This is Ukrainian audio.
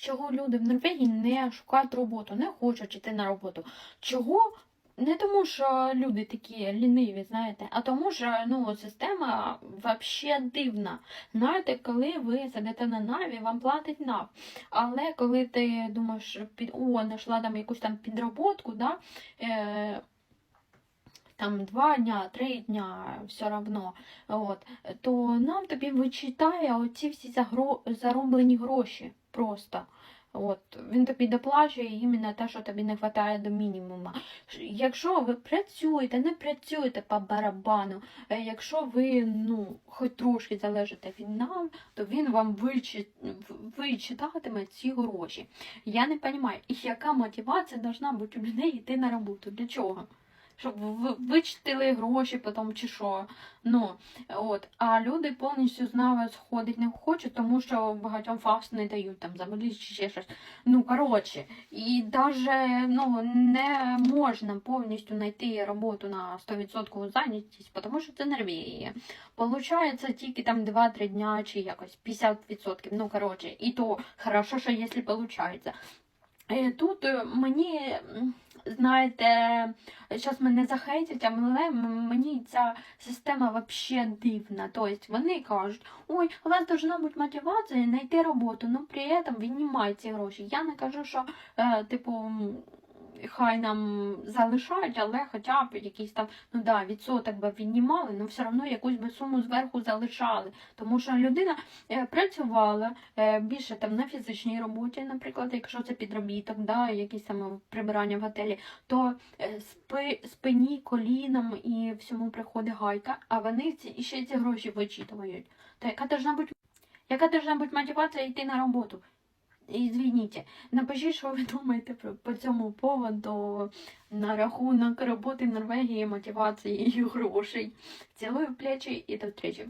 чого люди в Норвегії не шукають роботу, не хочуть йти на роботу. Чого? Не тому, що люди такі ліниві, знаєте, а тому, що ну, система взагалі дивна. Знаєте, коли ви сидите на наві, вам платить нав. Але коли ти думаєш, під о, знайшла там якусь там підроботку, да, е, там два дня, три дня, все одно, то нам тобі вичитає оці всі загро... зароблені гроші просто. От, він тобі доплачує іменно те, що тобі не вистачає до мінімуму. Якщо ви працюєте, не працюєте по барабану, е, якщо ви ну, хоч трошки залежите від нам, то він вам вичит... вичитатиме ці гроші. Я не розумію, яка мотивація должна бути у людей йти на роботу? Для чого? Щоб ви вичитали гроші потім чи що. Ну, от. А люди повністю з нами сходити не хочуть, тому що багатьом факс не дають там заболіти чи ще щось. Ну, коротше, і навіть ну, не можна повністю знайти роботу на 100% зайнятість, тому що це Норвегія. Получається тільки там 2-3 дня чи якось 50%. Ну, коротше, і то хорошо, що якщо виходить. Е, Тут е, мені, знаєте, зараз мене захейтять, але мені ця система взагалі дивна. Тобто вони кажуть, ой, у вас повинна бути мотивація знайти роботу, але при цьому віднімають ці гроші. Я не кажу, що е, типу. Хай нам залишають, але хоча б якийсь там, ну да, відсоток би віднімали, але все одно якусь би суму зверху залишали. Тому що людина е, працювала е, більше там на фізичній роботі, наприклад, якщо це підробіток, да, якісь там прибирання в готелі, то е, спи, спині, колінам і всьому приходить гайка, а вони ці, ще ці гроші вичитують. То яка должна бути, яка должна мотивація йти на роботу? І звініть, напишіть, що ви думаєте про, по цьому поводу на рахунок роботи Норвегії, мотивації і грошей. Цілую плечі і до зустрічі.